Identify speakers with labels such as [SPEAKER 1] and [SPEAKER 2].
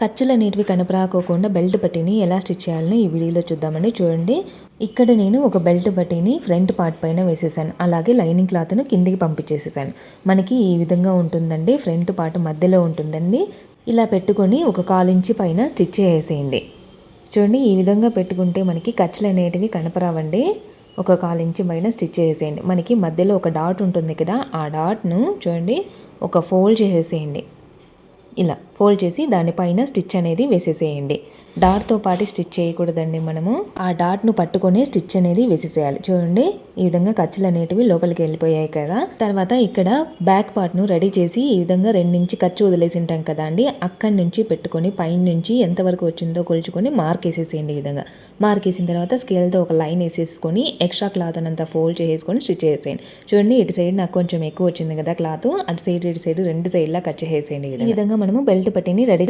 [SPEAKER 1] ఖర్చులనేటివి కనపరాకోకుండా belt పట్టీని ఎలా stitch చేయాలని ఈ వీడియోలో చూద్దామండి. చూడండి. ఇక్కడ నేను ఒక బెల్ట్ పట్టీని ఫ్రంట్ పార్ట్ పైన వేసేసాను. అలాగే లైనింగ్ క్లాత్ను కిందికి పంపించేసేసాను. మనకి ఈ విధంగా ఉంటుందండి. ఫ్రంట్ పార్ట్ మధ్యలో ఉంటుందండి. ఇలా పెట్టుకొని ఒక కాలించి పైన స్టిచ్ చేసేయండి. చూడండి ఈ విధంగా పెట్టుకుంటే మనకి ఖర్చులు అనేటివి కనపరావండి. ఒక కాలు ఇంచు పైన స్టిచ్ చేసేయండి. మనకి మధ్యలో ఒక డాట్ ఉంటుంది కదా ఆ డాట్ను చూడండి ఒక ఫోల్డ్ చేసేసేయండి ఇలా ఫోల్డ్ చేసి దానిపైన స్టిచ్ అనేది వేసేసేయండి. డాట్తో పాటు స్టిచ్ చేయకూడదండి మనము. ఆ డాట్ను పట్టుకొని స్టిచ్ అనేది వేసేసేయాలి. చూడండి ఈ విధంగా ఖర్చులు అనేటివి లోపలికి వెళ్ళిపోయాయి కదా. తర్వాత ఇక్కడ బ్యాక్ పార్ట్ను రెడీ చేసి ఈ విధంగా రెండించి ఖర్చు వదిలేసి ఉంటాం కదా అండి. అక్కడి నుంచి పెట్టుకొని పైన నుంచి ఎంతవరకు వచ్చిందో కొలుచుకొని మార్క్ వేసేసేయండి ఈ విధంగా. మార్క్ వేసిన తర్వాత స్కేల్తో ఒక లైన్ వేసేసుకొని ఎక్స్ట్రా క్లాత్ అంతా ఫోల్డ్ చేసేసుకొని స్టిచ్ చేసేయండి. చూడండి ఇటు సైడ్ నాకు కొంచెం ఎక్కువ వచ్చింది కదా క్లాత్. అటు సైడ్ ఇటు సైడ్ రెండు సైడ్లా కట్ చేసేయండి ఈ విధంగా. మనము బెల్ట్ పట్టిని రెడీ